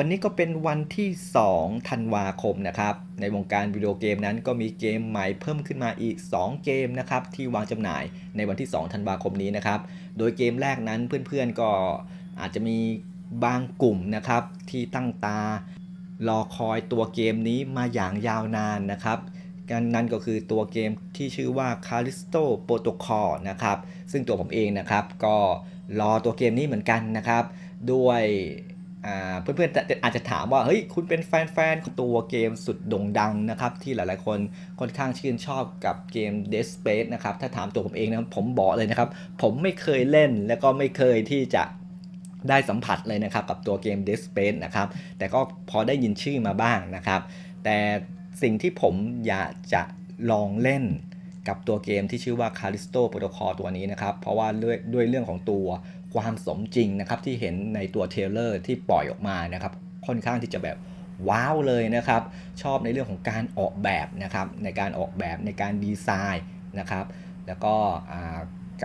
วันนี้ก็เป็นวันที่2ธันวาคมนะครับ ในวงการวิดีโอเกมนั้นก็มีเกมใหม่เพิ่มขึ้นมาอีก 2 เกมนะครับที่วางจำหน่ายในวันที่ 2 ธันวาคมนี้นะครับ โดยเกมแรกนั้นเพื่อนๆก็อาจจะมีบางกลุ่มนะครับที่ตั้งตารอคอยตัวเกมนี้มาอย่างยาวนานนะครับนั่นก็คือตัวเกมที่ชื่อว่า Callisto Protocol นะครับ ซึ่งตัวผมเองนะครับก็รอตัวเกมนี้เหมือนกันนะครับ ด้วย เพื่อนๆอาจจะถามว่าเฮ้ยคุณเป็นแฟนๆของตัวเกมสุดโด่งดังนะครับ ที่หลายๆคนค่อนข้างชื่นชอบกับเกม Dead Space นะครับ ถ้าถามตัวผมเองนะผมบอกเลยนะครับ ผมไม่เคยเล่นแล้วก็ไม่เคยที่จะได้สัมผัสเลยนะครับ กับตัวเกม Dead Space นะครับ แต่ก็พอได้ยินชื่อมาบ้างนะครับ แต่สิ่งที่ผมอยากจะลองเล่นกับตัวเกมที่ชื่อว่า Callisto Protocol ตัวนี้นะครับ เพราะว่าด้วยด้วยเรื่องของตัว ความสมจริงนะครับที่เห็นในตัวเทเลอร์ที่ปล่อยออกมานะครับค่อนข้างที่จะแบบว้าวเลยนะครับ ชอบในเรื่องของการออกแบบนะครับ ในการออกแบบในการดีไซน์นะครับ แล้วก็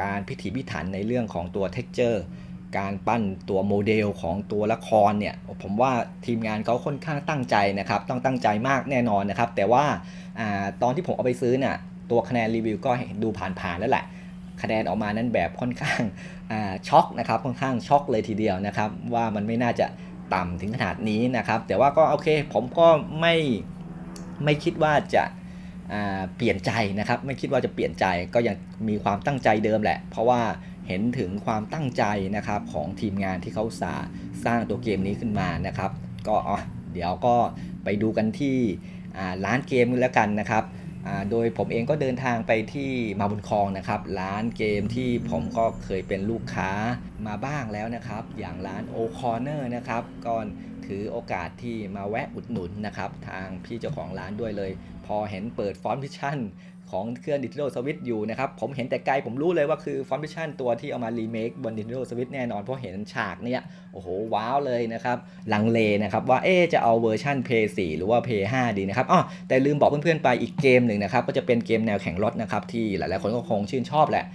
การพิถีพิถันในเรื่องของตัว texture การปั้นตัวโมเดลของตัวละครเนี่ยผมว่าทีมงานเขาค่อนข้างตั้งใจนะครับ ต้องตั้งใจมากแน่นอนนะครับ แต่ว่าอาตอนที่ผมเอาไปซื้อเนี่ยตัวคะแนนรีวิวก็ดูผ่านๆแล้วแหละ คะแนนออกมานั้นแบบค่อนข้าง ช็อกนะครับค่อนข้างช็อกเลยทีเดียวนะครับ ว่ามันไม่น่าจะต่ำถึงขนาดนี้นะครับ แต่ว่าก็โอเคผมก็ไม่ไม่คิดว่าจะเปลี่ยนใจนะครับ ไม่คิดว่าจะเปลี่ยนใจก็ยังมีความตั้งใจเดิมแหละ เพราะว่าเห็นถึงความตั้งใจนะครับของทีมงานที่เขาสาสร้างตัวเกมนี้ขึ้นมานะครับ ก็อะเดี๋ยวก็ไปดูกันที่ร้านเกมแล้วกันนะครับ โดยผมเองก็เดินทางไปที่มาบุญคลองนะครับ ร้านเกมที่ผมก็เคยเป็นลูกค้ามาบ้างแล้วนะครับ อย่างร้านโอคอเนอร์นะครับก็ถือโอกาสที่มาแวะอุดหนุนนะครับ ทางพี่เจ้าของร้านด้วยเลย พอเห็นเปิดฟอนต์พิชชั่น ของเครื่อง Nintendo Switch อยู่นะครับ ผมเห็นแต่ไกลผมรู้เลยว่าคือฟอนต์พิชันตัวที่เอามารีเมคบน Nintendo Switch แน่นอน เพราะเห็นฉากเนี่ยโอ้โห ว้าวเลยนะครับ ลังเลนะครับว่าเอ๊จะเอาเวอร์ชัน p 4หรือว่า p 5ดีนะครับอ๋อแต่ลืมบอกเพื่อนๆไปอีกเกมหนึ่งนะครับ ก็จะเป็นเกมแนวแข่งรถนะครับ ที่หลายๆคนก็คงชื่นชอบแหละ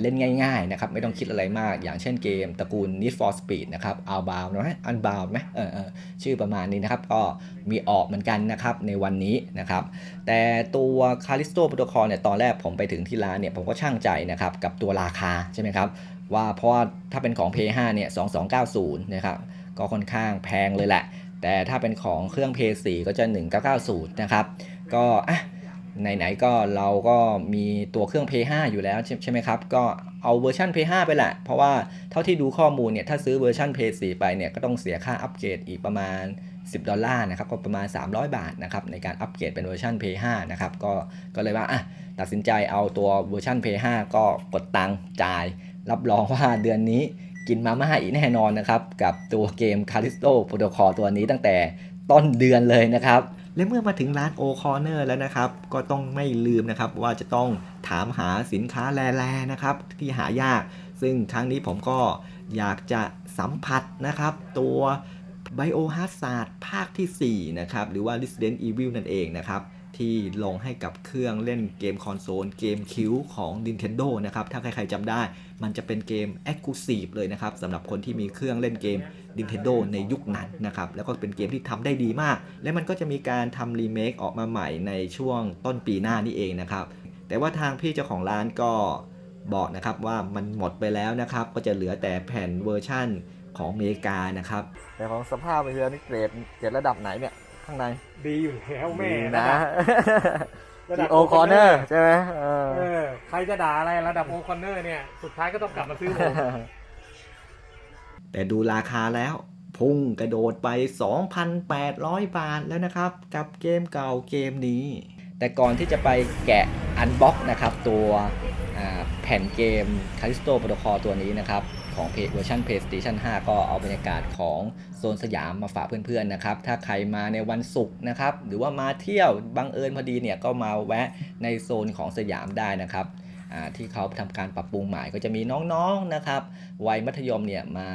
เล่นง่ายๆนะครับไม่ต้องคิดอะไรมาก อย่างเช่นเกมตระกูล Need for Speed นะครับ Outbound ไหม Unbound ไหมเออเออชื่อประมาณนี้นะครับ ก็มีออกเหมือนกันนะครับในวันนี้นะครับ แต่ตัว Callisto Protocol เนี่ยตอนแรกผมไปถึงที่ร้านเนี่ยผมก็ช่างใจนะครับกับตัวราคาใช่ไหมครับว่าเพราะถ้าเป็นของ P5 เนี่ย2290นะครับก็ค่อนข้างแพงเลยแหละ แต่ถ้าเป็นของเครื่อง P4 ก็จะ 1990นะครับก็อะ ไหนๆก็เราก็มีตัวเครื่อง P5 อยู่แล้วใช่ไหมครับ ก็เอาเวอร์ชัน P5 ไปแหละ เพราะว่าเท่าที่ดูข้อมูลเนี่ย ถ้าซื้อเวอร์ชัน P4 ไปเนี่ย ก็ต้องเสียค่าอัปเกรดอีกประมาณ 10 ดอลลาร์นะครับ ก็ประมาณ 300 บาทนะครับ ในการอัปเกรดเป็นเวอร์ชัน P5 นะครับ ก็ก็เลยว่าอะตัดสินใจเอาตัวเวอร์ชัน P5 ก็กดตังค์จ่าย รับรองว่าเดือนนี้กินมาม่าอีกแน่นอนนะครับ กับตัวเกม Callisto Protocol ตัวนี้ตั้งแต่ต้นเดือนเลยนะครับ และเมื่อมาถึงร้านโอคอเนอร์แล้วนะครับ ก็ต้องไม่ลืมนะครับ ว่าจะต้องถามหาสินค้าแลๆนะครับ ที่หายาก ซึ่งครั้งนี้ผมก็อยากจะสัมผัสนะครับ ตัวไบโอฮาร์ดศาสตร์ภาคที่ 4 นะครับ หรือว่า Resident Evil นั่นเองนะครับ ที่ลงให้กับเครื่องเล่นเกมคอนโซลเกมคิวของ Nintendo นะครับถ้าใครๆจำได้ มันจะเป็นเกม Exclusive เลยนะครับสำหรับคนที่มีเครื่องเล่นเกม Nintendo ในยุคนั้นนะครับแล้วก็เป็นเกมที่ทำได้ดีมาก และมันก็จะมีการทำรีเมคออกมาใหม่ในช่วงต้นปีหน้านี่เองนะครับแต่ว่าทางพี่เจ้าของร้านก็บอกนะครับว่ามันหมดไปแล้วนะครับ ก็จะเหลือแต่แผ่นเวอร์ชั่นของอเมริกานะครับ แต่ของสภาพเรือนี่เกรดเกรดระดับไหนเนี่ย ข้างในดีอยู่แล้วแม่ดีระนะดับระดับโอคอนเนอร์ใช่ไหมเออเออใครจะด่าอะไรระดับโอคอนเนอร์เนี่ย สุดท้ายก็ต้องกลับมาซื้อผมแต่ดูราคาแล้ว พุ่งกระโดดไป 2,800 บาทแล้วนะครับ กับเกมเก่าเกมนี้ แต่ก่อนที่จะไปแกะอันบ็อกนะครับ ตัวอ่าแผ่นเกม Callisto Protocol ตัวนี้นะครับ ของเพจเวอร์ชัน PlayStation 5 ก็เอาบรรยากาศของโซนสยามมาฝากเพื่อนๆนะครับ ถ้าใครมาในวันศุกร์นะครับ หรือว่ามาเที่ยวบังเอิญพอดีเนี่ยก็มาแวะในโซนของสยามได้นะครับที่เขาทำการปรับปรุงใหม่ก็จะมีน้องๆนะครับ วัยมัธยมเนี่ยมา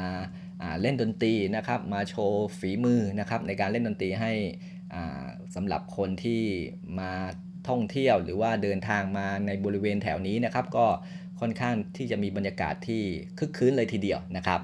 เล่นดนตรีนะครับ มาโชว์ฝีมือนะครับในการเล่นดนตรีให้อ่าสำหรับคนที่มาท่องเที่ยวหรือว่าเดินทางมาในบริเวณแถวนี้นะครับ ก็ ค่อนข้างที่จะมีบรรยากาศที่คึกคืนเลยทีเดียวนะครับ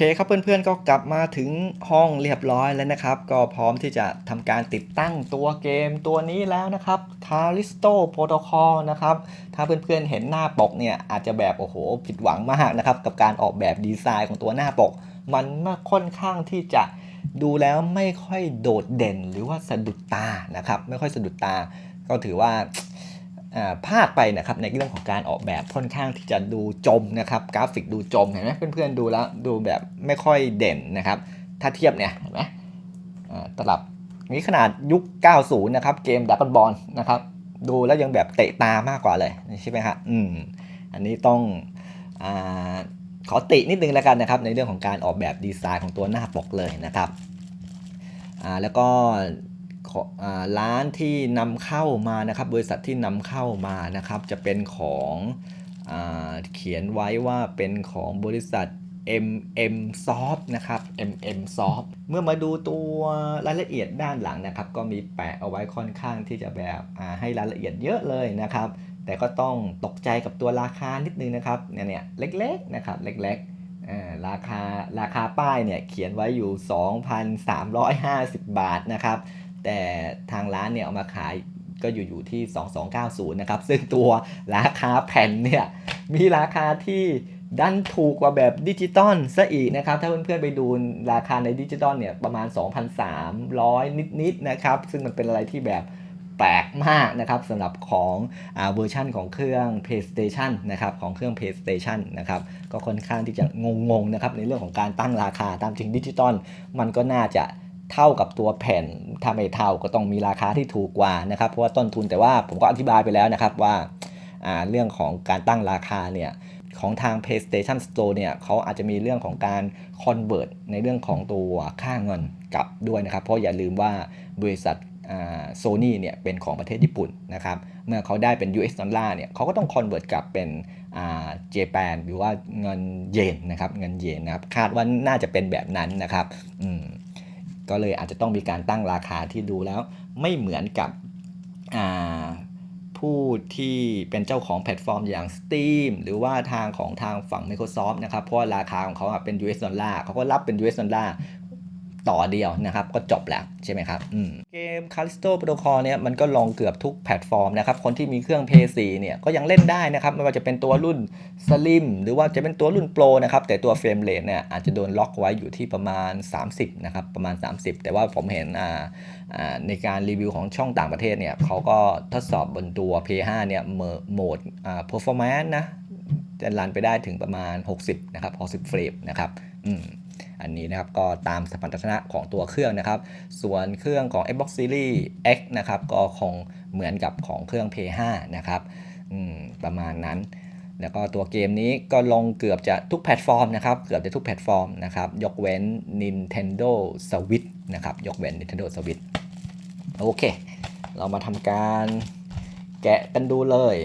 เคครับเพื่อนๆก็กลับมาถึงห้องเรียบร้อยแล้วนะครับ ก็พร้อมที่จะทำการติดตั้งตัวเกมตัวนี้แล้วนะครับ t a r i s t o Protocol นะครับ ถ้าเพื่อนๆเห็นหน้าปกเนี่ยอาจจะแบบโอ้โหผิดหวังมากนะครับ กับการออกแบบดีไซน์ของตัวหน้าปก มันค่อนข้างที่จะดูแล้วไม่ค่อยโดดเด่นหรือว่าสะดุดตานะครับ ไม่ค่อยสะดุดตา ก็ถือว่า พลาดไปนะครับในเรื่องของการออกแบบค่อนข้างที่จะดูจมนะครับกราฟิกดูจมเห็นไหมเพื่อนๆดูแล้วดูแบบไม่ค่อยเด่นนะครับ ถ้าเทียบเนี่ยเห็นไหมตลับนี้ขนาดยุค 90 นะครับ เกมดักบอลนะครับดูแล้วยังแบบเตะตามากกว่าเลยใช่ไหมครับอืมอันนี้ต้องอขอตินิดนึงแล้วกันนะครับ ในเรื่องของการออกแบบดีไซน์ของตัวหน้าปกเลยนะครับแล้วก็ ร้านที่นำเข้ามานะครับ บริษัทที่นำเข้ามานะครับ จะเป็นของอเขียนไว้ว่าเป็นของบริษัท MM Soft นะครับ MM Soft เมื่อมาดูตัวรายละเอียดด้านหลังนะครับ ก็มีแปะเอาไว้ค่อนข้างที่จะแบบให้รายละเอียดเยอะเลยนะครับ แต่ก็ต้องตกใจกับตัวราคานิดนึงนะครับเนี่ยเนี่ยเล็กๆนะครับเล็กๆราคาราคาป้ายเนี่ยเขียนไว้อยู่ 2,350 บาทนะครับ แต่ทางร้านเนี่ยเอามาขายก็อยู่อยู่ที่ 2290 นะครับ ซึ่งตัวราคาแผ่นเนี่ย มีราคาที่ดันถูกกว่าแบบดิจิตอลซะอีกนะครับ ถ้าเพื่อนๆไปดูราคาในดิจิตอลเนี่ย ประมาณ 2,300 นิดๆนะครับ ซึ่งมันเป็นอะไรที่แบบแปลกมากนะครับสำหรับของอเวอร์ชันของเครื่อง PlayStation นะครับของเครื่อง PlayStation นะครับก็ค่อนข้างที่จะงงๆนะครับในเรื่องของการตั้งราคาตามจริงดิจิตอลมันก็น่าจะ เท่ากับตัวแผ่นถ้าไม่เท่าก็ต้องมีราคาที่ถูกกว่านะครับเพราะว่าต้นทุนแต่ว่าผมก็อธิบายไปแล้วนะครับว่าาเรื่องของการตั้งราคาเนี่ยของทาง PlayStation Store เนี่ยเขาอาจจะมีเรื่องของการ convert ในเรื่องของตัวค่าเงินกลับด้วยนะครับ เพราะอย่าลืมว่าบริษัทโซนี่เนี่ยเป็นของประเทศญี่ปุ่นนะครับ เมื่อเขาได้เป็น US ดอลลาร์เนี่ยเขาก็ต้อง convert กลับเป็นเจแปนหรือว่าเงินเยนนะครับเงินเยนนะครับคาดว่าน่าจะเป็นแบบนั้นนะครับอืม ก็เลยอาจจะต้องมีการตั้งราคาที่ดูแล้วไม่เหมือนกับผู้ที่เป็นเจ้าของแพลตฟอร์มอย่าง Steam หรือว่าทางของทางฝั่ง Microsoft นะครับ เพราะราคาของเขาเป็น US ดอลลาร์เขาก็รับเป็น US ดอลลาร์ ต่อเดียวนะครับ ก็จบแล้วใช่ไหมครับเกม Callisto Protocol เนี่ยมันก็ลองเกือบทุกแพลตฟอร์มนะครับ คนที่มีเครื่อง PS4 เนี่ยก็ยังเล่นได้นะครับ ไม่ว่าจะเป็นตัวรุ่น Slim หรือว่าจะเป็นตัวรุ่น Pro นะครับ แต่ตัวเฟรมเรทเนี่ยอาจจะโดนล็อกไว้อยู่ที่ประมาณ 30 นะครับ ประมาณ 30 แต่ว่าผมเห็นอ่าในการรีวิวของช่องต่างประเทศเนี่ยเขาก็ทดสอบบนตัว PS5 เนี่ยโหมดอ่า performance นะจะรันไปได้ถึงประมาณ 60 นะครับ60เฟรมนะครับ อืม อันนี้นะครับก็ตามสมรรถนะของตัวเครื่องนะครับ ส่วนเครื่องของ Xbox Series X นะครับก็คงเหมือนกับของเครื่อง PS5 นะครับประมาณนั้นแล้วก็ตัวเกมนี้ก็ลงเกือบจะทุกแพลตฟอร์มนะครับ เกือบจะทุกแพลตฟอร์มนะครับ ยกเว้น Nintendo Switch นะครับ ยกเว้น Nintendo Switch โอเค เรามาทำการแกะกันดูเลย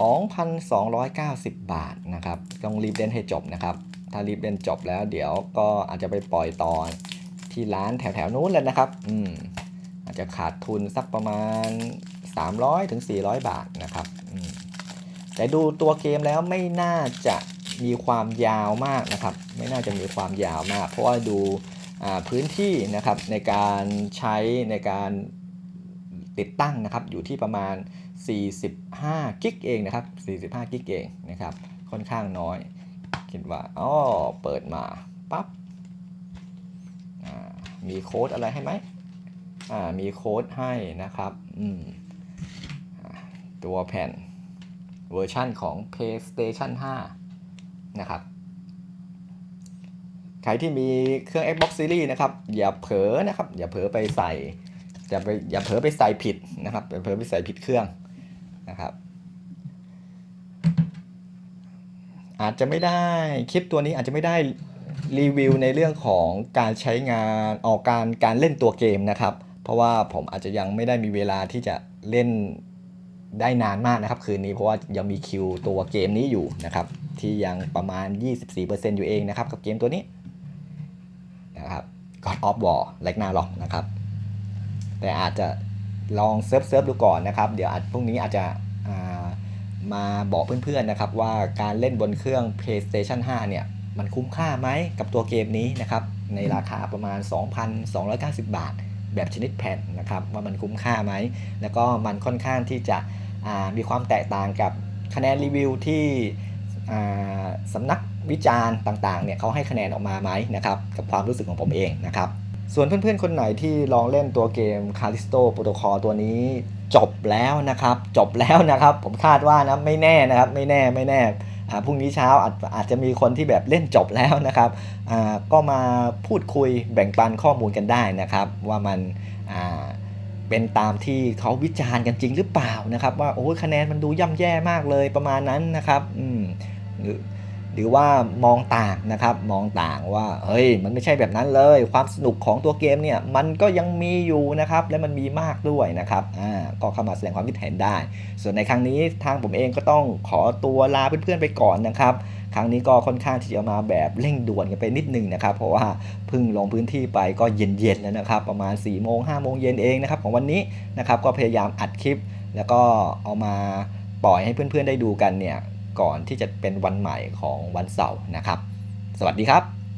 2,290 บาทนะครับ ต้องรีบเล่นให้จบนะครับ ถ้ารีบเล่นจบแล้วเดี๋ยวก็อาจจะไปปล่อยตอนที่ร้านแถวๆนู้นเลยนะครับ อืมอาจจะขาดทุนสักประมาณ 300ถึง400 บาทนะครับอืมแต่ดูตัวเกมแล้วไม่น่าจะมีความยาวมากนะครับ ไม่น่าจะมีความยาวมาก เพราะว่าดูพื้นที่นะครับในการใช้ในการติดตั้งนะครับ อยู่ที่ประมาณ 45 กิกเองนะครับ 45 กิกเองนะครับ ค่อนข้างน้อย คิดว่าอ๋อเปิดมาปั๊บมีโค้ดอะไรให้ไหมอ่ามีโค้ดให้นะครับอืมตัวแผ่นเวอร์ชั่นของ PlayStation 5 นะครับ ใครที่มีเครื่อง Xbox Series นะครับ อย่าเผลอนะครับ อย่าเผลอไปใส่อย่าไปอย่าเผลอไปใส่ผิดนะครับอย่าเผลอไปใส่ผิดเครื่องนะครับ อาจจะไม่ได้คลิปตัวนี้อาจจะไม่ได้รีวิวในเรื่องของการใช้งานออกการการเล่นตัวเกมนะครับ เพราะว่าผมอาจจะยังไม่ได้มีเวลาที่จะเล่นได้นานมากนะครับ คืนนี้เพราะว่ายังมีคิวตัวเกมนี้อยู่นะครับ ที่ยังประมาณ 24%อยู่เองนะครับ กับเกมตัวนี้นะครับ God of War เล็กนาล็อกนะครับ แต่อาจจะลองเซิร์ฟเซิร์ฟดูก่อนนะครับ เดี๋ยวอาจพรุ่งนี้อาจจะ มาบอกเพื่อนๆนะครับว่าการเล่นบนเครื่อง PlayStation 5 เนี่ย มันคุ้มค่าไหมกับตัวเกมนี้นะครับ ในราคาประมาณ 2,290 บาท แบบชนิดแผ่นนะครับ ว่ามันคุ้มค่าไหม แล้วก็มันค่อนข้างที่จะมีความแตกต่างกับคะแนนรีวิวที่สำนักวิจารณ์ต่างๆเนี่ยเขาให้คะแนนออกมาไหมนะครับ กับความรู้สึกของผมเองนะครับส่วนเพื่อนๆ คนไหนที่ลองเล่นตัวเกม Callisto Protocol ตัวนี้ จบแล้วนะครับ จบแล้วนะครับ ผมคาดว่านะไม่แน่นะครับ ไม่แน่ไม่แน่อ่าพรุ่งนี้เช้าอาจอาจจะมีคนที่แบบเล่นจบแล้วนะครับอ่าก็มาพูดคุยแบ่งปันข้อมูลกันได้นะครับ ว่ามันอ่าเป็นตามที่เขาวิจารณ์กันจริงหรือเปล่านะครับ ว่าโอ้ยคะแนนมันดูย่ำแย่มากเลยประมาณนั้นนะครับอืม หรือว่ามองต่างนะครับมองต่างว่าเฮ้ยมันไม่ใช่แบบนั้นเลย ความสนุกของตัวเกมเนี่ยมันก็ยังมีอยู่นะครับและมันมีมากด้วยนะครับอ่าก็เข้ามาแสดงความคิดเห็นได้ ส่วนในครั้งนี้ทางผมเองก็ต้องขอตัวลาเพื่อนๆไปก่อนนะครับครั้งนี้ก็ค่อนข้างที่จะมาแบบเร่งด่วนกันไปนิดนึงนะครับเพราะว่าเพิ่งลงพื้นที่ไปก็เย็นๆแล้วนะครับประมาณ4ี่โมงห้าโมงเย็นเองนะครับของวันนี้นะครับก็พยายามอัดคลิป แล้วก็เอามาปล่อยให้เพื่อนๆได้ดูกันเนี่ย ก่อนที่จะเป็นวันใหม่ของวันเสาร์นะครับ สวัสดีครับ